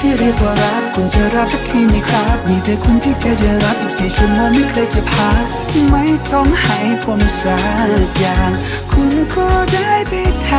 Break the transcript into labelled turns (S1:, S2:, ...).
S1: ที่เรียกว่ารักคุณจะรับสักทีไหมครับ มีแต่คุณที่จะได้รับ24ชั่วโมงไม่เคยจะพักไม่ต้องให้ผมสักอย่าง คุณก็ได้ไปท